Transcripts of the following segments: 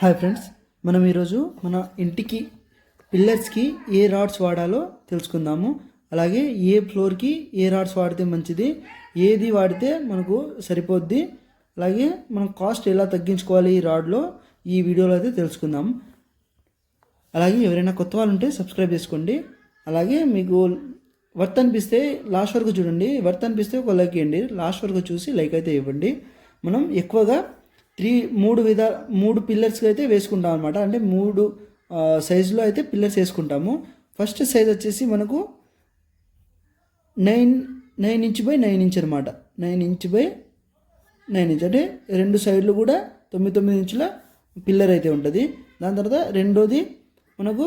Hi friends మనం ఈరోజు మన ఇంటికి పిల్లర్స్కి ఏ రాడ్స్ వాడాలో తెలుసుకుందాము. అలాగే ఏ ఫ్లోర్కి ఏ రాడ్స్ వాడితే మంచిది ఏది వాడితే మనకు సరిపోద్ది అలాగే మనం కాస్ట్ ఎలా తగ్గించుకోవాలి ఈ రాడ్లో ఈ వీడియోలో అయితే తెలుసుకుందాం. అలాగే ఎవరైనా కొత్త వాళ్ళు ఉంటే సబ్స్క్రైబ్ చేసుకోండి. అలాగే మీకు వర్త్ అనిపిస్తే లాస్ట్ వరకు చూడండి. వర్త్ అనిపిస్తే ఒక లైక్ ఇవ్వండి. లాస్ట్ వరకు చూసి లైక్ అయితే ఇవ్వండి. మనం ఎక్కువగా త్రీ మూడు విధ మూడు పిల్లర్స్కి అయితే వేసుకుంటాం అనమాట అంటే మూడు సైజులో అయితే పిల్లర్స్ వేసుకుంటాము. ఫస్ట్ సైజ్ వచ్చేసి మనకు nine nine inch by nine inch అనమాట nine inch by nine inch అంటే రెండు సైడ్లు కూడా తొమ్మిది తొమ్మిది ఇంచుల పిల్లర్ అయితే ఉంటుంది. దాని తర్వాత రెండోది మనకు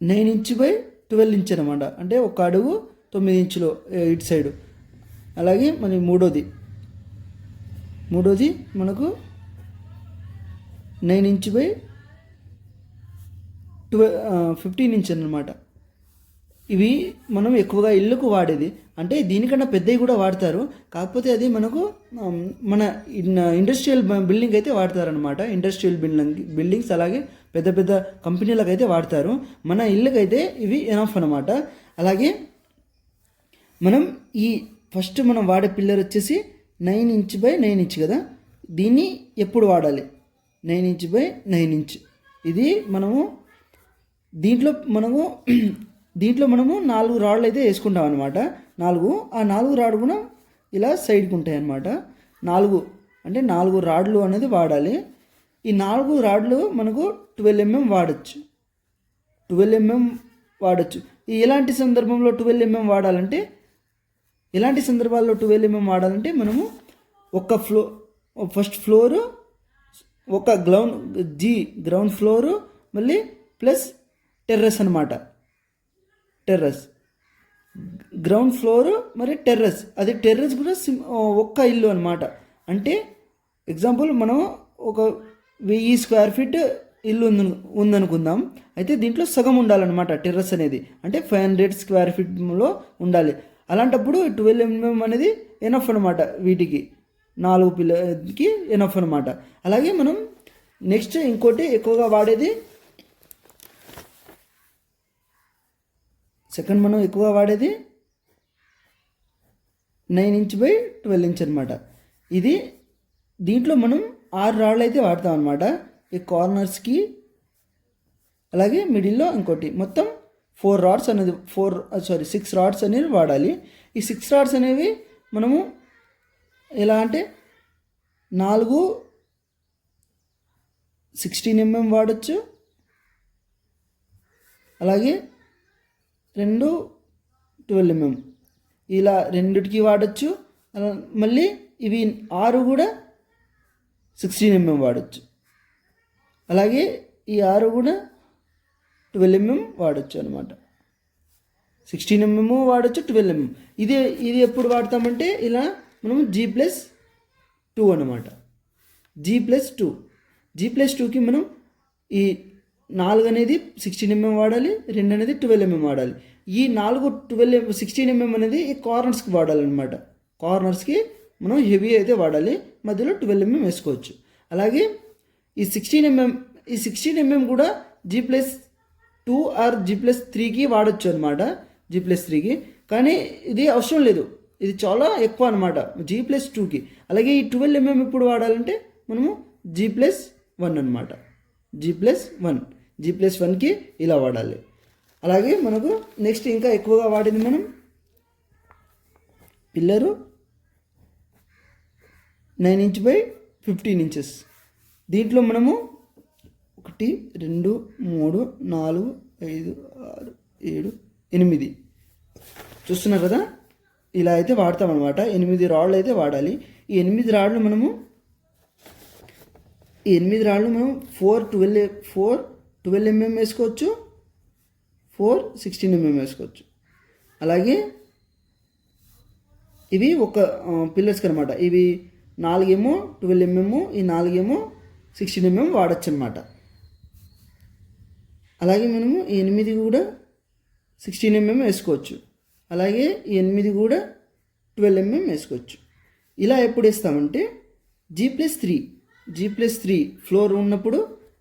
nine inch by twelve inch అనమాట అంటే ఒక అడుగు తొమ్మిది ఇంచులు ఇటు సైడు అలాగే మరి మూడోది. మూడోది మనకు nine inch by twelve fifteen inch అనమాట ఇవి మనం ఎక్కువగా ఇళ్ళకు వాడేది. అంటే దీనికన్నా పెద్దవి కూడా వాడతారు. కాకపోతే అది మనకు మన ఇండస్ట్రియల్ బిల్డింగ్ అయితే వాడతారనమాట ఇండస్ట్రియల్ బిల్డింగ్ బిల్డింగ్స్ అలాగే పెద్ద పెద్ద కంపెనీలకు అయితే వాడతారు. మన ఇళ్ళకైతే ఇవి ఎనఫ్ అనమాట అలాగే మనం ఈ ఫస్ట్ మనం వాడే పిల్లర్ వచ్చేసి nine inch by nine inch కదా? దీన్ని ఎప్పుడు వాడాలి? Nine inch by nine inch. ఇది మనము దీంట్లో మనము దీంట్లో మనము నాలుగు రాడ్లు అయితే వేసుకుంటాం అనమాట నాలుగు ఆ నాలుగు రాడు కూడా ఇలా సైడ్కి ఉంటాయి అన్నమాట నాలుగు అంటే నాలుగు రాడ్లు అనేది వాడాలి. ఈ నాలుగు రాడ్లు మనకు ట్వెల్వ్ ఎంఎం వాడచ్చు. ట్వెల్వ్ ఎంఎం వాడచ్చు. ఈ ఎలాంటి సందర్భంలో ట్వెల్వ్ ఎంఎం వాడాలంటే ఎలాంటి సందర్భాల్లో ట్వెల్వ్ ఎంఎం వాడాలంటే మనము ఒక ఫ్లో ఫస్ట్ ఫ్లోరు ఒక గ్రౌండ్ జీ గ్రౌండ్ ఫ్లోరు మళ్ళీ ప్లస్ టెర్రస్ అనమాట టెర్రస్ గ్రౌండ్ ఫ్లోరు మరి టెర్రస్ అది టెర్రస్ కూడా సిమ్ ఒక్క ఇల్లు అనమాట అంటే ఎగ్జాంపుల్ మనం ఒక వెయ్యి స్క్వేర్ ఫీట్ ఇల్లు ఉంది ఉందనుకుందాం. అయితే దీంట్లో సగం ఉండాలన్నమాట టెర్రస్ అనేది. అంటే ఫైవ్ హండ్రెడ్ స్క్వేర్ ఫీట్లో ఉండాలి. అలాంటప్పుడు ట్వెల్వ్ ఎంఎం అనేది ఎనఫ్ అనమాట వీటికి. నాలుగు పిల్లకి ఎనఫ్ అనమాట అలాగే మనం నెక్స్ట్ ఇంకోటి ఎక్కువగా వాడేది సెకండ్ మనం ఎక్కువగా వాడేది nine inch by twelve inch అనమాట ఇది దీంట్లో మనం ఆరు రాళ్ళు అయితే వాడతాం అనమాట ఈ కార్నర్స్కి అలాగే మిడిల్లో ఇంకోటి. మొత్తం ఫోర్ రాడ్స్ అనేది ఫోర్ సారీ సిక్స్ రాడ్స్ అనేవి వాడాలి. ఈ సిక్స్ రాడ్స్ అనేవి మనము ఎలా అంటే నాలుగు సిక్స్టీన్ ఎంఎం వాడచ్చు. అలాగే రెండు ట్వెల్వ్ ఎంఎం ఇలా రెండిటికి వాడచ్చు. అలా మళ్ళీ ఇవి ఆరు కూడా సిక్స్టీన్ ఎంఎం వాడచ్చు. అలాగే ఈ ఆరు కూడా ట్వెల్వ్ ఎంఎం వాడచ్చు అనమాట సిక్స్టీన్ ఎంఎం వాడచ్చు ట్వెల్వ్ ఎంఎం ఇది ఇది ఎప్పుడు వాడతామంటే ఇలా మనం జీ ప్లస్ టూ అనమాట G plus two G plus టూకి మనం ఈ నాలుగు అనేది సిక్స్టీన్ ఎంఎం వాడాలి రెండు అనేది ట్వెల్వ్ ఎంఎం వాడాలి. ఈ నాలుగు ట్వెల్వ్ సిక్స్టీన్ ఎంఎం అనేది ఈ కార్నర్స్కి వాడాలన్నమాట. కార్నర్స్కి మనం హెవీ అయితే వాడాలి మధ్యలో ట్వెల్వ్ ఎంఎం వేసుకోవచ్చు. అలాగే ఈ సిక్స్టీన్ ఎంఎం ఈ సిక్స్టీన్ ఎంఎం కూడా G plus two or G plus త్రీకి వాడచ్చు అనమాట జీ ప్లస్ త్రీకి. కానీ ఇది అవసరం లేదు. ఇది చాలా ఎక్కువ అనమాట జీ ప్లస్ టూకి. అలాగే ఈ ట్వెల్వ్ ఎంఎం ఇప్పుడు వాడాలంటే మనము జీ ప్లస్ వన్ అనమాట G plus one. G plus వన్కి ఇలా వాడాలి. అలాగే మనకు నెక్స్ట్ ఇంకా ఎక్కువగా వాడింది మనం pillar nine inch by fifteen inches. దీంట్లో మనము ఒకటి రెండు మూడు నాలుగు ఐదు ఆరు ఏడు ఎనిమిది. చూస్తున్నారు కదా? ఇలా అయితే వాడతామన్నమాట ఎనిమిది రాళ్ళు అయితే వాడాలి. ఈ ఎనిమిది రాళ్ళు మనము ఈ ఎనిమిది రాళ్ళు మనం four twelve four twelve mm వేసుకోవచ్చు. ఫోర్ సిక్స్టీన్ ఎంఎం వేసుకోవచ్చు. అలాగే ఇవి ఒక పిల్లర్స్కి అనమాట ఇవి నాలుగేమో ట్వెల్వ్ ఎంఎం ఈ నాలుగేమో సిక్స్టీన్ ఎంఎం వాడచ్చు అనమాట అలాగే మనము ఎనిమిది కూడా సిక్స్టీన్ ఎంఎం వేసుకోవచ్చు. అలాగే ఎనిమిది కూడా ట్వెల్వ్ ఎంఎం వేసుకోవచ్చు. ఇలా ఎప్పుడు వేస్తామంటే G plus three G plus three floor ఉన్నప్పుడు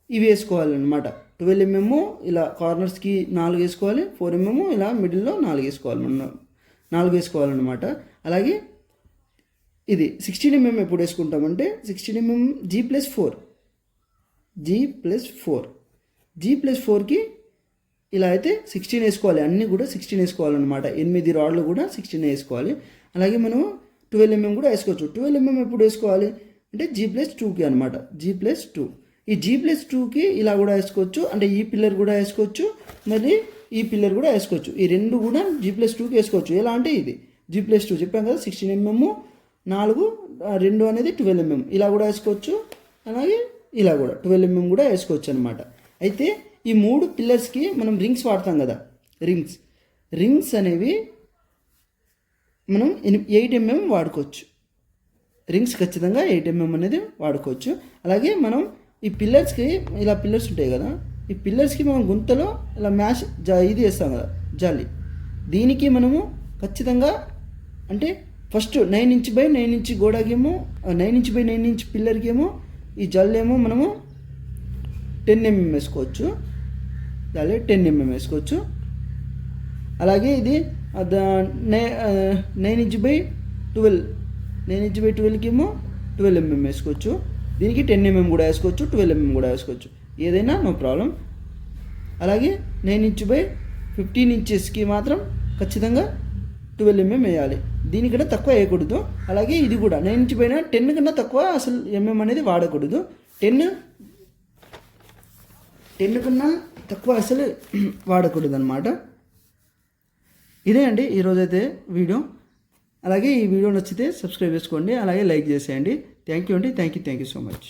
ఇవి వేసుకోవాలన్నమాట. ట్వెల్వ్ ఎంఎం ఇలా కార్నర్స్కి నాలుగు వేసుకోవాలి ఫోర్ ఎంఎం ఇలా మిడిల్లో నాలుగు వేసుకోవాలి మనం నాలుగు వేసుకోవాలన్నమాట. అలాగే ఇది సిక్స్టీన్ ఎంఎం ఎప్పుడు వేసుకుంటామంటే sixteen mm G plus four G plus four G plus ఫోర్కి ఇలా అయితే సిక్స్టీన్ వేసుకోవాలి. అన్నీ కూడా సిక్స్టీన్ వేసుకోవాలన్నమాట. ఎనిమిది రాడ్లు కూడా సిక్స్టీన్ వేసుకోవాలి. అలాగే మనం ట్వెల్వ్ ఎంఎం కూడా వేసుకోవచ్చు. ట్వెల్వ్ ఎంఎం ఎప్పుడు వేసుకోవాలి? అంటే జీ ప్లస్ టూకి అనమాట జీ ప్లస్ టూ ఈ జీ ప్లస్ టూకి ఇలా కూడా వేసుకోవచ్చు. అంటే ఈ పిల్లర్ కూడా వేసుకోవచ్చు. మరి ఈ పిల్లర్ కూడా వేసుకోవచ్చు. ఈ రెండు కూడా జీ ప్లస్ టూకి వేసుకోవచ్చు. ఎలా అంటే ఇది. జీ ప్లస్ టూ చెప్పాం కదా సిక్స్టీన్ ఎంఎం నాలుగు రెండు అనేది ట్వెల్వ్ ఎంఎం ఇలా కూడా వేసుకోవచ్చు. అలాగే ఇలా కూడా ట్వెల్వ్ ఎంఎం కూడా వేసుకోవచ్చు అనమాట అయితే ఈ మూడు పిల్లర్స్కి మనం రింగ్స్ వాడతాం కదా. రింగ్స్ రింగ్స్ అనేవి మనం ఎయిట్ ఎంఎం వాడుకోవచ్చు. రింగ్స్ ఖచ్చితంగా ఎయిట్ ఎంఎం అనేది వాడుకోవచ్చు. అలాగే మనం ఈ పిల్లర్స్కి ఇలా పిల్లర్స్ ఉంటాయి కదా. ఈ పిల్లర్స్కి మనం గుంతలో ఇలా మ్యాష్ జా ఇది వేస్తాం కదా జాలి. దీనికి మనము ఖచ్చితంగా అంటే first nine inch by nine inch గోడకేమో nine inch by nine inch పిల్లర్కేమో ఈ జల్లేమో మనము టెన్ ఎంఎం వేసుకోవచ్చు. అలాగే టెన్ ఎంఎం వేసుకోవచ్చు. అలాగే ఇది nine inch by twelve nine inch by ట్వెల్వ్కి ఏమో ట్వెల్వ్ ఎంఎం వేసుకోవచ్చు. దీనికి టెన్ ఎంఎం కూడా వేసుకోవచ్చు ట్వెల్వ్ ఎంఎం కూడా వేసుకోవచ్చు. ఏదైనా నో ప్రాబ్లం. అలాగే నైన్ ఇంచ్ బై ఫిఫ్టీన్ ఇంచెస్కి మాత్రం ఖచ్చితంగా ట్వెల్వ్ ఎంఎం వేయాలి. దీనికన్నా తక్కువ వేయకూడదు. అలాగే ఇది కూడా నైన్ ఇంచ్ పైన టెన్ కన్నా తక్కువ అసలు ఎంఎం అనేది వాడకూడదు. టెన్ టెన్ కన్నా తక్కువ అసలు వాడకూడదు అనమాట ఇదే అండి ఈరోజైతే వీడియో. అలాగే ఈ వీడియో నచ్చితే సబ్స్క్రైబ్ చేసుకోండి అలాగే లైక్ చేసేయండి. థ్యాంక్ యూ అండి thank you thank you so much.